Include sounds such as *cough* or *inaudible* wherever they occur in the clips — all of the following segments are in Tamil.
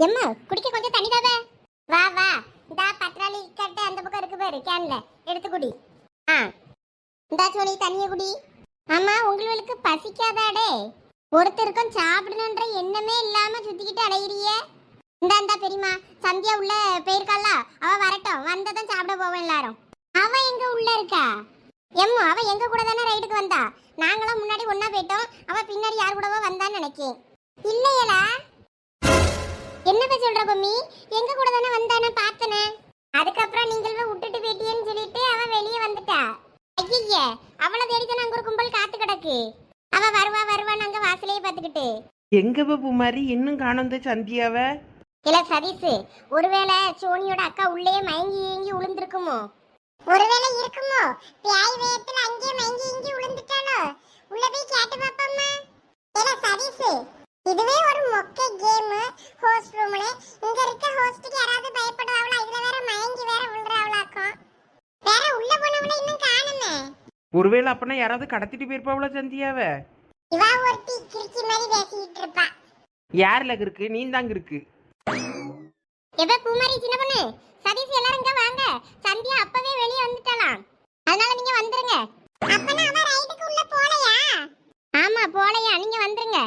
எம்மா குடிக்க கொஞ்சம் தண்ணி தாவே? வா வா. இந்தா பத்ராளி கட்டு அந்த பக்கம் இருக்கு பாரு கேன்ல. எடுத்து குடி. ஆ. இந்தா சோனி தண்ணிய குடி. ஆமா உங்களுக்கு பசிக்காதாடே. ஒருத்தருக்கும் சாப்பிடணுன்ற எண்ணமே இல்லாம சுத்திக்கிட்டு அலையிறியே. இந்தா இந்தா பெரியமா சந்தியா உள்ள போயிருக்காள? அவ வரட்டும். வந்ததும் சாப்பிட போவோம் எல்லாரும். அவ எங்க உள்ள இருக்கா? எம்மா அவ எங்க கூட தானே ரைடுக்கு வந்தா? நாங்களாம் முன்னாடி ஒண்ணா போயிட்டோம். அவ பின்னாடி யார் கூடவோ வந்தான்னு நினைக்கேன். இல்லையலா என்னப்ப சொல்ற பொம்மி? எங்க கூட தானே வந்தானே பார்த்தனே? அதுக்கப்புறம் நீங்கள் விட்டுட்டு போயிட்டியேன்னு சொல்லிட்டு அவ வெளியே வந்துட்டா. ஐய அவளை தேடி தானே அங்க ஒரு கும்பல் காத்து கிடக்கு. அவ வருவா வருவான்னு அங்க வாசலையே பார்த்துக்கிட்டு. எங்க பூமாரி? இன்னும் காணும் இந்த சந்தியாவை. இல்ல சதீஷ் ஒருவேளை சோனியோட அக்கா உள்ளே மயங்கி ஏங்கி உளுந்திருக்குமோ? ஒருவேளை இருக்குமோ? பியாய் வேயத்துல அங்கே மயங்கி ஏங்கி உளுந்துட்டானோ உள்ள போய் கேட்டு பாப்போம்மா. இல்ல சதீஷ் இதுவே ஒரு மொக்க கேம். ஹோஸ்ட் ரூம்ல இங்க இருக்க ஹோஸ்டுக்கு யாராவது பயப்படுவாங்களா இதுல வேற மயங்கி வேற விழுறாவளாக்கும் வேற உள்ள போனவள இன்னும் காணுமே. ஒருவேளை அப்பனா யாராவது கடத்திட்டு போயிருப்பாவளா சந்தியாவை? இவா ஒருத்தி கிறுக்கி மாதிரி பேசிட்டு இருப்பா. யார்ல இருக்கு? நீ தாங்க இருக்கு. எப்ப பூமாரி சின்ன பொண்ணு. சதீஷ் எல்லாரும் இங்க வாங்க. சந்தியா அப்பவே வெளிய வந்துட்டலாம் அதனால நீங்க வந்துருங்க. அப்பனா அவ ரைடுக்கு உள்ள போலையா? ஆமா போலையா. நீங்க வந்துருங்க.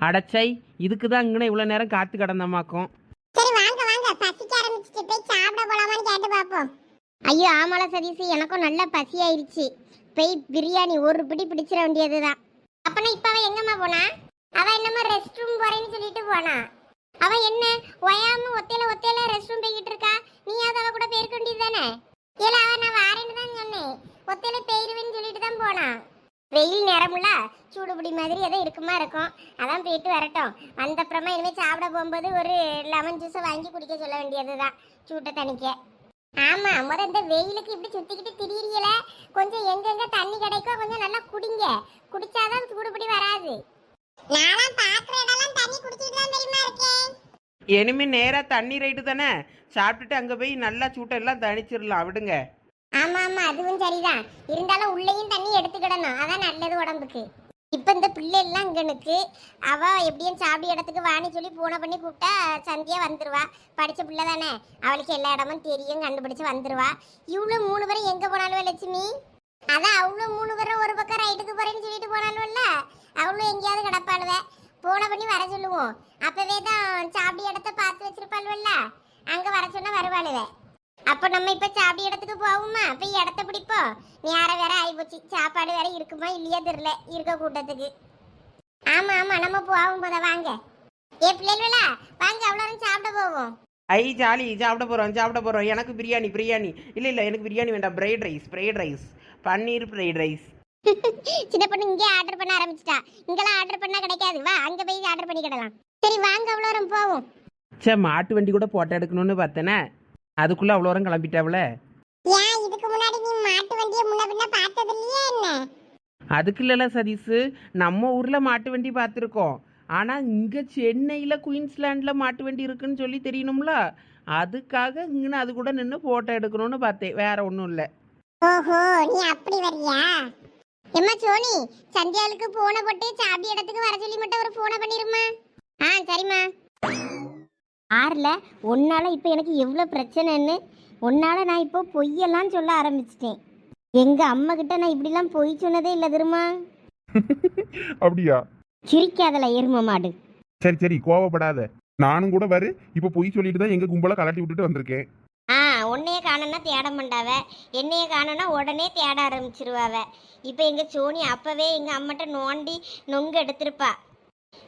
அடச்சை இதுக்கு தான் இங்கே இவ்வளோ நேரம் காத்து கிடந்தமாக்கும் சரி வாங்க வாங்க. பசிக்க ஆரம்பிச்சிட்டு போய் சாப்பிட போலாமான்னு கேட்டு பாப்போம் ஐயோ ஆமால சதீஷ். எனக்கும் நல்ல பசி ஆயிருச்சு போய் பிரியாணி ஒரு பிடி பிடிச்சிட வேண்டியதுதான். அப்பனா இப்ப அவ எங்கம்மா போனா? அவ என்னமோ ரெஸ்ட் ரூம் போறேன்னு சொல்லிட்டு போனா? அவ என்ன? ஒயாம ஒத்தையில ஒத்தையில ரெஸ்ட் ரூம் போய்கிட்டு இருக்கா? நீயாவது அவ கூட போயிருக்க வேண்டியது தானே இல்ல அவ நான் வாரேன்னு தான் சொன்னேன். ஒத்தையில போயிருவேன்னு சொல்லிட்டு தான் போனா. வெயில் நேரமுல்ல சூடுபிடி மாதிரி ஏதோ இருக்குமா இருக்கும். அதான் போயிட்டு வரட்டும். வந்தப்புறமா இனிமேல் சாப்பிட போகும்போது ஒரு லெமன் ஜூஸை வாங்கி குடிக்க சொல்ல வேண்டியது தான் சூட்டை தணிக்க ஆமா முத இந்த வெயிலுக்கு இப்படி சுத்திக்கிட்டு திரியல கொஞ்சம் எங்கெங்க தண்ணி கிடைக்கோ கொஞ்சம் நல்லா குடிங்க. குடிச்சாதான் சூடுபிடி வராது. நானும் பாக்குற இடம்லாம் தண்ணி குடிச்சிட்டு தான் தெரியுமா இருக்கேன். இனிமே நேராக தண்ணி ரைட்டு தானே? சாப்பிட்டுட்டு அங்கே போய் நல்லா சூட்டெல்லாம் தணிச்சிடலாம். விடுங்க. ஆமா ஆமா அதுவும் சரிதான். இருந்தாலும் உள்ளேயும் தண்ணி எடுத்துக்கிடணும். அதான் நல்லது உடம்புக்கு. இப்ப இந்த பிள்ளை எல்லாம் இங்கனுக்கு அவ எப்படியும் சாப்பிட இடத்துக்கு வாணி சொல்லி போன பண்ணி கூப்பிட்டா சந்தியா வந்துருவா. படிச்ச பிள்ளை தானே. அவளுக்கு எல்லா இடமும் தெரியும் கண்டுபிடிச்சு வந்துருவா. இவ்வளவு மூணு பேரும் எங்க போனாலும் லட்சுமி? அதான் அவ்வளவு மூணு பேரும் ஒரு பக்கம் ரைட்டுக்கு போறேன்னு சொல்லிட்டு போனாலும்ல அவளும் எங்கேயாவது கிடப்பாளுவ. போன பண்ணி வர சொல்லுவோம். அப்பவே தான் சாப்பிட இடத்த பார்த்து வச்சிருப்பாளுவல்ல. அங்க வர சொன்னா வருவாளுவே. அப்ப நம்ம இப்ப சாப்பிட இடத்துக்கு போவோமா? போய் இடத்த பிடிப்போம் நேரம் வேற ஆயிப்போச்சு. சாப்பாடு வேற இருக்குமா இல்லையா தெரியல. இருக்க கூட்டத்துக்கு. ஆமா ஆமா. நம்ம போவோம் போத வாங்க. ஏ பிள்ளைகளா வாங்க அவ்வளோ சாப்பிட போவோம். ஐ ஜாலி. சாப்பிட போகிறோம் சாப்பிட போகிறோம் எனக்கு பிரியாணி பிரியாணி. இல்லை இல்லை. எனக்கு பிரியாணி வேண்டாம். Fried rice fried rice paneer fried rice *laughs* சின்ன பொண்ணு இங்கே ஆர்டர் பண்ண ஆரம்பிச்சிட்டா. இங்கெல்லாம் ஆர்டர் பண்ணா கிடைக்காது. வா அங்க போய் ஆர்டர் பண்ணிக்கிடலாம். சரி வாங்க அவ்வளோ போவோம். சே மாட்டு வண்டி கூட போட்டோ எடுக்கணும்னு பார்த்தேனே. அதுக்குள்ளே அவ்வளோ வரம் கிளம்பிட்டாவில? ஏன் இதுக்கு முன்னாடி நீ மாட்டு வண்டியை முன்ன பின்ன பார்த்தது இல்லையா என்ன? அதுக்கு இல்லைல்ல சதீஷு நம்ம ஊரில் மாட்டு வண்டி பார்த்துருக்கோம். ஆனால் இங்கே சென்னையில் குயின்ஸ்லாண்டில் மாட்டு வண்டி இருக்குன்னு சொல்லி தெரியணும்ல? அதுக்காக இங்கே அது கூட நின்று ஃபோட்டோ எடுக்கணும்னு பார்த்தேன். வேற ஒன்றும் இல்லை. ஓஹோ நீ அப்படி வரியா எம்மா சோனி சந்தியாளுக்கு போனை போட்டு சாப்பி இடத்துக்கு வர சொல்லி மட்டும் ஒரு போனை பண்ணிருமா ஆ சரிம்மா. ஆறுல உன்னால இப்போ எனக்கு எவ்வளோ பிரச்சனைன்னு உன்னால நான் இப்போ பொய்யெல்லாம் சொல்ல ஆரம்பிச்சிட்டேன். எங்க அம்மா கிட்ட நான் இப்படிலாம் பொய் சொன்னதே இல்லை தெரியுமா? *laughs* அப்படியா? சிரிக்காதல எரும மாடு. சரி சரி கோவப்படாத. நானும் கூட வரு. இப்ப பொய் சொல்லிட்டு தான் எங்க கும்பலை கலட்டி விட்டுட்டு வந்திருக்கேன். ஆ உன்னைய காணனா தேட மாட்டாவ. என்னைய காணனா உடனே தேட ஆரம்பிச்சிருவாவ. இப்போ எங்க சோனி அப்பவே எங்க அம்மாட்ட நோண்டி நொங்கு எடுத்திருப்பா.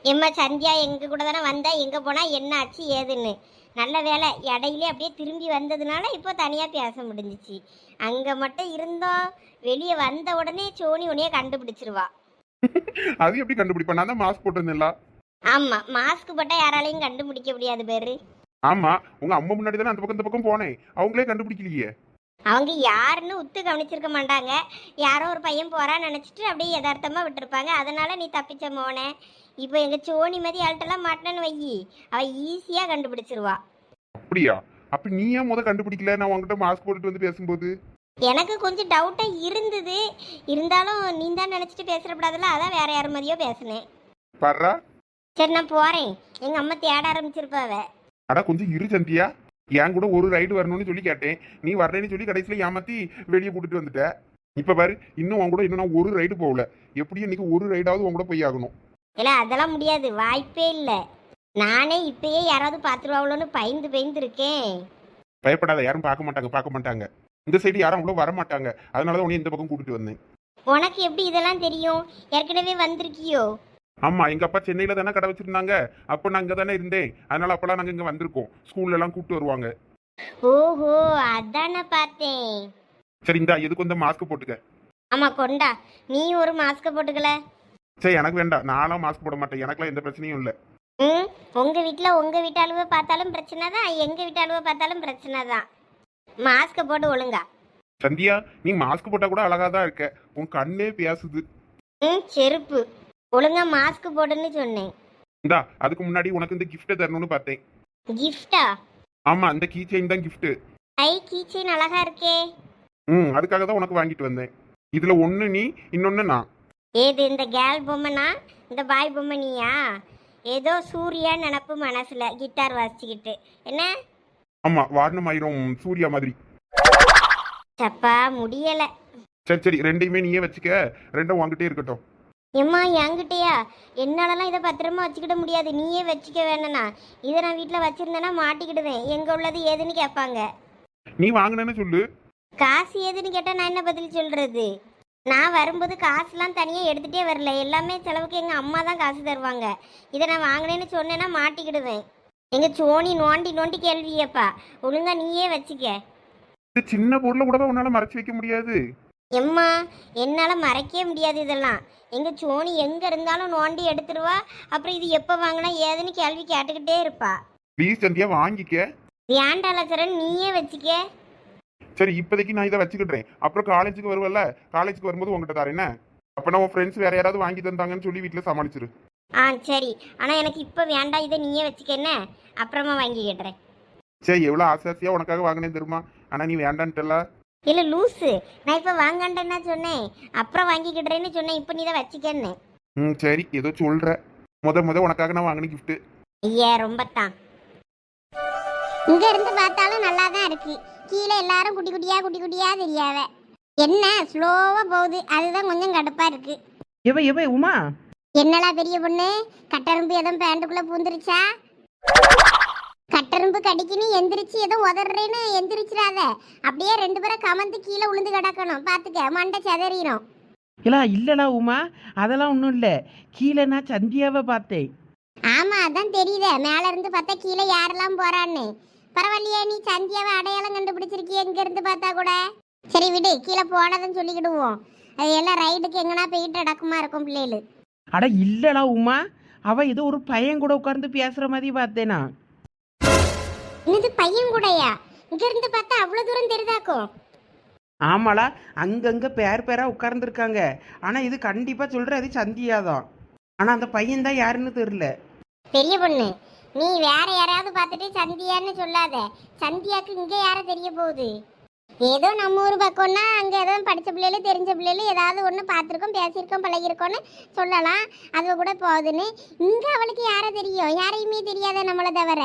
எம்மா சந்தியா எங்க கூட தானே வந்தா? எங்க போனா? என்ன ஆச்சு ஏதுன்னு. நல்ல வேலை இடையிலே அப்படியே திரும்பி வந்ததுனால இப்போ தனியா பேச முடிஞ்சிச்சு. அங்க மட்டும் இருந்தோம். வெளியே வந்த உடனே சோனி உன்னைய கண்டுபிடிச்சிருவா. அது எப்படி கண்டுபிடிப்பேன் நான் தான் மாஸ்க் போட்டிருந்தேன்ல. ஆமா மாஸ்க் போட்டா யாராலையும் கண்டுபிடிக்க முடியாது பேரு. ஆமா உங்க அம்மா முன்னாடி தானே அந்த பக்கம் இந்த பக்கம் போனேன். அவங்களே கண்டுபிடிக்கலையே. அவங்க யாருன்னு உத்து கவனிச்சிருக்க மாட்டாங்க. யாரோ ஒரு பையன் போறான்னு நினச்சிட்டு அப்படியே யதார்த்தமா விட்டுருப்பாங்க. அதனால நீ தப்பிச்ச மோனே. இப்போ எங்க சோனி மாதிரி ஆள்கிட்டலாம் மாட்டினு வையி. அவ ஈஸியா கண்டுபிடிச்சிருவா. அப்படியா? அப்ப நீ ஏன் முத கண்டுபிடிக்கல? நான் உங்ககிட்ட மாஸ்க் போட்டுட்டு வந்து பேசும்போது. எனக்கு கொஞ்சம் டவுட்டா இருந்தது. இருந்தாலும் நீ தான் நினைச்சிட்டு பேசுறப்படாதுல அதான் வேற யார் மாதிரியோ பேசினேன். பர்றா சரி நான் போறேன். எங்க அம்மா தேட ஆரம்பிச்சிருப்பாவ அட கொஞ்சம் இரு சந்தியா. என் கூட ஒரு ரைடு வரணும்னு சொல்லி கேட்டேன். நீ வர்றேன்னு சொல்லி கடைசியில ஏமாத்தி வெளியே கூட்டிட்டு வந்துட்ட. இப்ப பாரு இன்னும் உன் கூட இன்னும் நான் ஒரு ரைடு போகல. எப்படியும் இன்னைக்கு ஒரு ரைடாவது உன் கூட போய் ஆகணும். இல்ல அதெல்லாம் முடியாது. வாய்ப்பே இல்லை. நானே இப்பயே யாராவது பார்த்துருவாங்களோன்னு பயந்து பயந்து இருக்கேன் பயப்படாத யாரும் பார்க்க மாட்டாங்க பார்க்க மாட்டாங்க. இந்த சைடு யாரும் அவ்வளோ வர மாட்டாங்க. அதனால தான் உன்னை இந்த பக்கம் கூட்டிட்டு வந்தேன். உனக்கு எப்படி இதெல்லாம் தெரியும்? ஏற்கனவே வந்திருக்கியோ? ஆமா எங்க அப்பா சென்னையில தானே கடை வச்சிருந்தாங்க. அப்போ நான் அங்க தானே இருந்தேன். அதனால அப்பெல்லாம் நாங்க இங்க வந்திருக்கோம். ஸ்கூல்ல எல்லாம் கூப்பிட்டு வருவாங்க. ஓஹோ அதான் பார்த்தேன். சரி இந்தா எதுக்கு வந்து மாஸ்க் போட்டுக்க? ஆமா கொண்டா. நீ ஒரு மாஸ்க போட்டுக்கல. சரி எனக்கு வேண்டாம். நானும் மாஸ்க் போட மாட்டேன். எனக்குலாம் எந்த பிரச்சனையும் இல்லை. ம் உங்க வீட்ல உங்க வீட்டு அழுவை பார்த்தாலும் பிரச்சனை தான் எங்க வீட்டு அழுவை பார்த்தாலும் பிரச்சனை தான். மாஸ்க போட்டு ஒழுங்கா. சந்தியா நீ மாஸ்க் போட்டா கூட அழகா தான் இருக்க. உன் கண்ணே பேசுது. ம் செருப்பு. ஒழுங்கா மாஸ்க் போடுன்னு சொன்னேன். இந்தா அதுக்கு முன்னாடி உனக்கு இந்த கிஃப்ட்டை தரணும்னு பார்த்தேன். கிஃப்டா ஆமா இந்த கீ செயின் தான் gift ஐ கீச்சைன் அழகா இருக்கே. ம் அதுக்காக தான் உனக்கு வாங்கிட்டு வந்தேன். இதுல ஒண்ணு நீ இன்னொன்னு நான். ஏது இந்த கேல் பொம்மைனா இந்த பாய் பொம்மை நீயா? ஏதோ சூர்யா நினப்பு மனசுல கிட்டார் வாசிச்சுக்கிட்டு. என்ன? ஆமா வாரணம் ஆயிரம் சூர்யா மாதிரி. சப்பா முடியல. சரி சரி ரெண்டையுமே நீயே வச்சுக்க. ரெண்டும் உன்கிட்டே இருக்கட்டும். எம்மா என்கிட்டயா? என்னாலலாம் இதை பத்திரமா வச்சுக்கிட முடியாது. நீயே வச்சுக்க வேணனா இதை நான் வீட்டில் வச்சிருந்தேன்னா மாட்டிக்கிடுவேன். எங்க உள்ளது ஏதுன்னு கேட்பாங்க. நீ வாங்கினேன்னு சொல்லு. காசு ஏதுன்னு கேட்டால் நான் என்ன பதில் சொல்றது? நான் வரும்போது காசுலாம் தனியாக எடுத்துகிட்டே வரல. எல்லாமே செலவுக்கு எங்கள் அம்மா தான் காசு தருவாங்க. இதை நான் வாங்கினேன்னு சொன்னேன்னா மாட்டிக்கிடுவேன். எங்கள் சோனி நோண்டி நோண்டி கேள்வியப்பா. ஒழுங்கா நீயே வச்சுக்க. இது சின்ன பொருளை கூட உன்னால மறைச்சு வைக்க முடியாது. எம்மா என்னால் மறைக்கவே முடியாது இதெல்லாம். எங்கள் சோனி எங்கே இருந்தாலும் நோண்டி எடுத்துருவா. அப்புறம் இது எப்போ வாங்கினா ஏதுன்னு கேள்வி கேட்டுக்கிட்டே இருப்பா. ப்ளீஸ் சந்தியா வாங்கிக்க. வேண்டாலச்சரன் நீயே வச்சுக்க. சரி இப்போதைக்கு நான் இதை வச்சுக்கிடுறேன். அப்புறம் காலேஜுக்கு வருவல்ல? காலேஜுக்கு வரும்போது உங்ககிட்ட தரேன் அப்போ உன் ஃப்ரெண்ட்ஸ் வேற யாராவது வாங்கி தந்தாங்கன்னு சொல்லி வீட்டில் சமாளிச்சிரு. ஆ சரி. ஆனால் எனக்கு இப்போ வேண்டாம் இதை நீயே வச்சுக்க என்ன? அப்புறமா வாங்கிக்கிடுறேன் சரி எவ்வளோ ஆசை ஆசையாக உனக்காக வாங்கினேன் தெரியுமா? ஆனால் நீ வேண்டான்ட்டல இல்லை லூஸு நான் இப்போ வாங்கண்டேன்னா சொன்னேன். அப்புறம் வாங்கிக்கிடுறேன்னு சொன்னேன். இப்போ நீ தான் வச்சுக்கன்னு. ம் சரி. ஏதோ சொல்கிற முத முத உனக்காக நான் வாங்கின gift. ஐயா ரொம்ப தான் இங்க இருந்து பார்த்தாலும் நல்லா தான் இருக்கு. கீழே எல்லாரும் குட்டி குட்டியா குட்டி குட்டியா தெரியாவ என்ன? ஸ்லோவா போகுது. அதுதான் கொஞ்சம் கடுப்பா இருக்கு. எவ எவ உமா? என்னடா பெரிய பொண்ணு? கட்டரும்பு எதுவும் பேண்ட்டுக்குள்ள பூந்துருச்சா? கட்டரும்பு கடிக்குன்னு எந்திரிச்சு ஏதோ உதறேன்னு எந்திரிச்சிடாத. அப்படியே ரெண்டு பேரும் கமந்து கீழே உளுந்து கிடக்கணும். பாத்துக்க மண்டை செதறிடும் இல்லா இல்லலா உமா. அதெல்லாம் ஒன்றும் இல்லை. கீழே நான் சந்தியாவை பார்த்தேன். ஆமா அதான் தெரியுதே. மேல இருந்து பார்த்தா கீழே யாரெல்லாம் போறான்னு. பரவாயில்லையே நீ சந்தியாவை அடையாளம் கண்டுபிடிச்சிருக்கிய இங்க இருந்து பார்த்தா கூட. சரி விடு. கீழே போனதுன்னு சொல்லிக்கிடுவோம். அது எல்லாம் ரைடுக்கு எங்கனா போயிட்டு அடக்கமா இருக்கும் பிள்ளைகளு. அட இல்லடா உமா. அவ ஏதோ ஒரு பையன் கூட உட்கார்ந்து பேசுற மாதிரி பார்த்தேனா. என்னது பையன் கூடயா? இங்க இருந்து பார்த்தா அவ்வளவு தூரம் தெரியுதாக்கும் ஆமாளா அங்கங்க பேர் பேரா உட்கார்ந்துருக்காங்க. ஆனா இது கண்டிப்பா சொல்ற அது சந்தியா தான் ஆனா அந்த பையன் தான் யாருன்னு தெரியல. பெரிய பொண்ணு நீ வேற யாராவது பார்த்துட்டு சந்தியான்னு சொல்லாத. சந்தியாக்கு இங்க யார தெரிய போகுது? ஏதோ நம்ம ஊர் பக்கம்னா அங்கே ஏதோ படித்த பிள்ளைகள் தெரிஞ்ச பிள்ளைகள் ஏதாவது ஒன்று பார்த்துருக்கோம் பேசியிருக்கோம் பழகிருக்கோம்னு சொல்லலாம். அது கூட போகுதுன்னு இங்கே அவளுக்கு யாரை தெரியும்? யாரையுமே தெரியாத நம்மளை தவிர.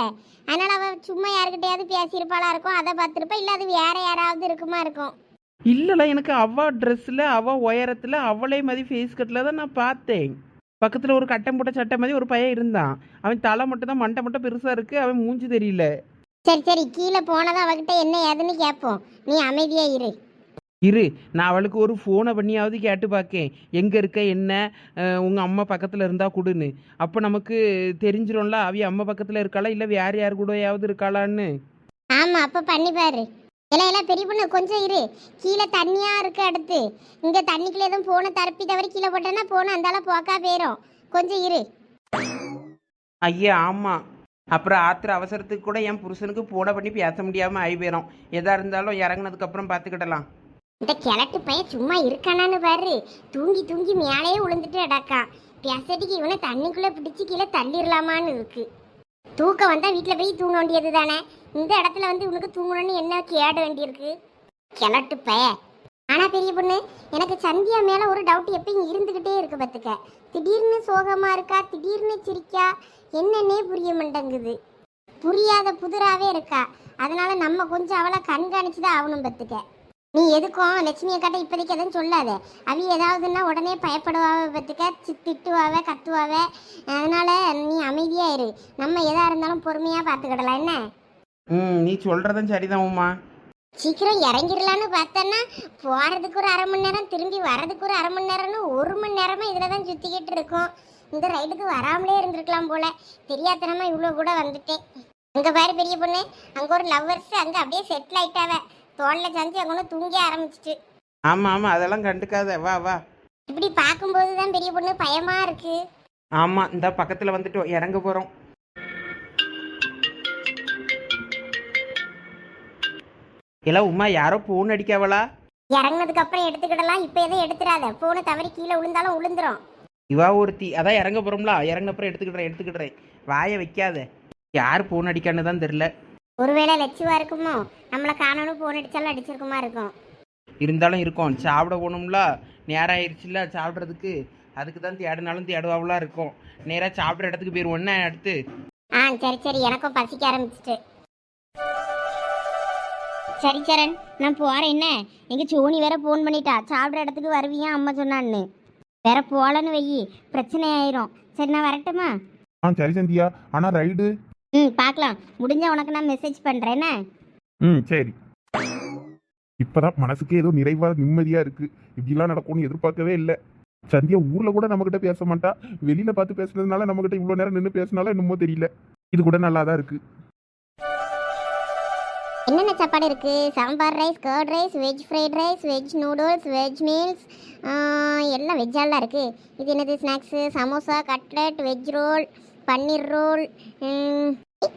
அதனால் அவள் சும்மா யாருக்கிட்டையாவது பேசியிருப்பாளா இருக்கும் அதை பார்த்துருப்பா. இல்லை அது வேற யாராவது இருக்குமா இருக்கும். இல்லைல்ல எனக்கு அவள் ட்ரெஸ்ஸில் அவள் உயரத்தில் அவளே மாதிரி ஃபேஸ் கட்டில் தான் நான் பார்த்தேன். பக்கத்தில் ஒரு கட்டம் போட்ட சட்டை மாதிரி ஒரு பையன் இருந்தான். அவன் தலை மட்டும் தான் மண்டை மட்டும் பெருசாக இருக்குது அவன் மூஞ்சி தெரியல. சரி சரி கீழே போனதும் அவகிட்ட என்ன ஏதுன்னு கேட்போம். நீ அமைதியா இரு. இரு நான் அவளுக்கு ஒரு ஃபோனை பண்ணியாவது கேட்டு பார்க்கேன் எங்கே இருக்க என்ன? அஹ், உங்க அம்மா பக்கத்தில் இருந்தா கொடுன்னு. அப்போ நமக்கு தெரிஞ்சிரும்ல அவிய அம்மா பக்கத்தில் இருக்காளா? இல்லை வேற யார் கூடயாவது இருக்காளான்னு? ஆமா அப்ப பண்ணி பாரு. எல்லாம் எல்லாம் பெரிய பொண்ணு கொஞ்சம் இரு. கீழே தண்ணியா இருக்கு அடுத்து. இங்க தண்ணிக்குள்ள எதுவும் போன தரப்பி தவறி கீழே போட்டேன்னா போன அந்தால போக்கா போயிரும். கொஞ்சம் இரு. ஐயா ஆமாம் அப்புறம் ஆத்திர அவசரத்துக்கு கூட என் புருஷனுக்கு போட பண்ணி பேச முடியாமல் ஆகி போயிடும் எதா இருந்தாலும் இறங்குனதுக்கப்புறம் பார்த்துக்கிடலாம் இந்த கிழட்டு பையன் சும்மா இருக்கானான்னு பாரு. தூங்கி தூங்கி மேலேயே விழுந்துட்டு அடக்கான் பேசட்டுக்கு இவனை தண்ணிக்குள்ள பிடிச்சி கீழே தள்ளிடலாமான்னு இருக்கு. தூக்கம் வந்தா வீட்டுல போய் தூங்க வேண்டியது தானே இந்த இடத்துல வந்து உனக்கு தூங்கணும்னு என்ன கேட வேண்டியிருக்கு? கிழட்டு பையன் ஆனால் பெரிய பொண்ணு எனக்கு சந்தியா மேலே ஒரு டவுட் எப்பயும் இருந்துக்கிட்டே இருக்கு பத்துக்க திடீர்னு சோகமாக இருக்கா? திடீர்னு சிரிக்கா? என்னன்னே புரிய மாட்டேங்குது. புரியாத புதிராகவே இருக்கா? அதனால நம்ம கொஞ்சம் அவளை கண்காணிச்சு தான் ஆகணும் பத்துக்க நீ எதுக்கும் லட்சுமியை அக்காட்ட இப்போதைக்கு எதுவும் சொல்லாத. அவி ஏதாவதுன்னா உடனே பயப்படுவாவ பத்துக்க சி- திட்டுவாவ கத்துவாவ. அதனால நீ அமைதியாக இரு. நம்ம எதாக இருந்தாலும் பொறுமையாக பார்த்துக்கிடலாம். என்ன? ம் நீ சொல்கிறதும் சரிதான் உமா. சீக்கிரம் இறங்கிடலான்னு பார்த்தேன்னா போறதுக்கு ஒரு அரை மணி நேரம் திரும்பி வர்றதுக்கு ஒரு அரை மணி நேரம்னு ஒரு மணி நேரமா இதில் தான் சுற்றிக்கிட்டு இருக்கோம். இந்த ரைடுக்கு வராமலே இருந்திருக்கலாம் போல. தெரியாதனமா இவ்வளோ கூட வந்துட்டேன். அங்கே பாரு பெரிய பொண்ணு அங்கே ஒரு லவ்வர்ஸ் அங்கே அப்படியே செட்டில் ஆயிட்டாவ. தோளில் சஞ்சு அங்கே ஒன்று தூங்கி ஆரம்பிச்சிட்டு. ஆமாம் ஆமாம் அதெல்லாம் கண்டுக்காத. வா வா. இப்படி பார்க்கும்போது தான் பெரிய பொண்ணு பயமா இருக்கு. ஆமாம் இந்த பக்கத்தில் வந்துட்டோம். இறங்க போகிறோம் இல்லை உமா யாரோ ஃபோன் அடிக்காவளா? இறங்குனதுக்கு அப்புறம் எடுத்துக்கிடலாம். இப்போ எதுவும் எடுத்துடாத. போன தவறி கீழே விழுந்தாலும் விழுந்துரும். இவா ஒருத்தி. அதான் இறங்க போகிறோம்ல இறங்க அப்புறம் எடுத்துக்கிடுறேன் எடுத்துக்கிடுறேன். வாயை வைக்காத. யார் ஃபோன் அடிக்கான்னு தான் தெரில ஒருவேளை லட்சுவா இருக்குமோ? நம்மளை காணணும் போன் அடிச்சாலும் அடிச்சிருக்குமா இருக்கும். இருந்தாலும் இருக்கும். சாப்பிட போகணும்ல. நேரம் ஆயிடுச்சுல சாப்பிட்றதுக்கு. அதுக்கு தான் தேடினாலும் தேடுவாவளா இருக்கும். நேராக சாப்பிட்ற இடத்துக்கு போயிடுவோம் அடுத்து? ஆ சரி சரி. எனக்கும் பசிக்க ஆரம்பிச்சிட்டு. சரி சரண். நான் போறேன். என்ன? எங்க சோனி வேற ஃபோன் பண்ணிட்டா. சாப்பிட்ற இடத்துக்கு வருவியா அம்மா சொன்னான்னு. வேற போலன்னு வெயி. பிரச்சனை ஆயிரும் சரி நான் வரட்டுமா? ஆ சரி சந்தியா. ஆனால் ரைடு ம் பார்க்கலாம் முடிஞ்ச உனக்கு நான் மெசேஜ் பண்றேன். என்ன? ம் சரி. இப்பதான் மனசுக்கே ஏதோ நிறைவா நிம்மதியா இருக்கு. இப்படிலாம் நடக்கும்னு எதிர்பார்க்கவே இல்லை. சந்தியா ஊர்ல கூட நம்ம கிட்ட பேச மாட்டா. வெளியில பார்த்து பேசுனதுனால நம்ம கிட்ட இவ்வளவு நேரம் நின்று பேசினாலும் என்னமோ தெரியல. இது கூட நல்லா தான் இருக்கு. என்னென்ன சாப்பாடு இருக்கு? Sambar rice curd rice veg fried rice veg noodles veg meals எல்லாம் வெஜ்ஜாலாம் இருக்கு. இது என்னது snacks samosa cutlet veg roll paneer roll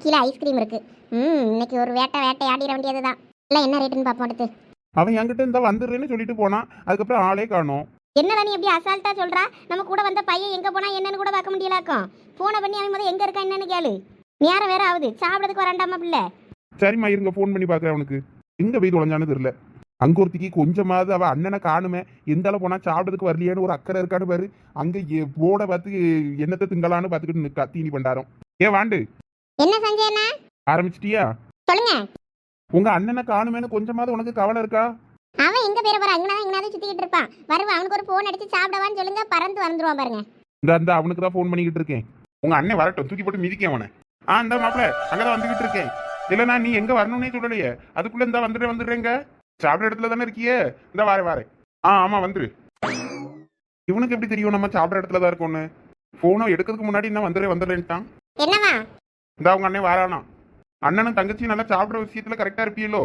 கீழே ஐஸ்கிரீம் இருக்கு. ம் இன்னைக்கு ஒரு வேட்டை வேட்டை ஆடிட வேண்டியது தான் எல்லாம் என்ன ரேட்டுன்னு பார்ப்போம் அடுத்து. அவன் என்கிட்ட இருந்தா வந்துடுறேன்னு சொல்லிட்டு போனான். அதுக்கப்புறம் ஆளே காணோம். என்னடா நீ எப்படி அசால்ட்டா சொல்றா? நம்ம கூட வந்த பையன் எங்க போனா என்னன்னு கூட பார்க்க முடியலாக்கும் போனை பண்ணி அவன் முதல்ல எங்க இருக்கா என்னன்னு கேளு. நேரம் வேற ஆகுது. சாப்பிடறதுக்கு வராண்டாமா பிள்ளை? சரிம்மா இருங்க ஃபோன் பண்ணி பார்க்குறேன் அவனுக்கு. எங்க போய் தொலைஞ்சான்னு தெரியல. அங்க ஒருத்திக்கு கொஞ்சமாவது அவ அண்ணனை காணுமே. எந்த அளவு போனா சாப்பிட்றதுக்கு வரலையான்னு ஒரு அக்கறை இருக்கான்னு பாரு. அங்க போர்டை பார்த்து என்னத்தை திங்கலான்னு பார்த்துக்கிட்டு நிக்கா தீனி பண்டாரம். ஏ வாண்டு. என்ன சஞ்சயண்ணா ஆரம்பிச்சிட்டியா? சொல்லுங்க. உங்க அண்ணனை காணுமேன்னு கொஞ்சமாவது உனக்கு கவலை இருக்கா? அவன் எங்க பேர போறான் அங்கனா எங்கனாவது சுத்திக்கிட்டு இருப்பான். வருவான் அவனுக்கு ஒரு போன் அடிச்சு சாப்பிடவான்னு சொல்லுங்க பறந்து வந்துருவான் பாருங்க. இந்த அந்த அவனுக்கு தான் ஃபோன் பண்ணிக்கிட்டு இருக்கேன். உங்க அண்ணன் வரட்டும் தூக்கி போட்டு மிதிக்க அவனை. ஆ இந்த மாப்பிள அங்கதான் வந்துகிட்டு இருக்கேன். இல்லைண்ணா நீ எங்க வரணும்னே சொல்லலையே. அதுக்குள்ள இந்த வந்துட்டு வந்துடுறேங்க சாப்பிட்ற இடத்துல தானே இருக்கியே? இந்த வாரேன் வாரேன் ஆ ஆமா வந்துரு. இவனுக்கு எப்படி தெரியும் நம்ம சாப்பிட்ற இடத்துல தான் இருக்கோன்னு? ஃபோனை எடுக்கிறதுக்கு முன்னாடி என்ன வந்துடுறேன் வந்துடுறேன்ட்டான். என்னவா இந்த அவங்க அண்ணன் வாரானா. அண்ணனும் தங்கச்சியும் நல்லா சாப்பிட்ற விஷயத்துல கரெக்டா இருப்பீங்களோ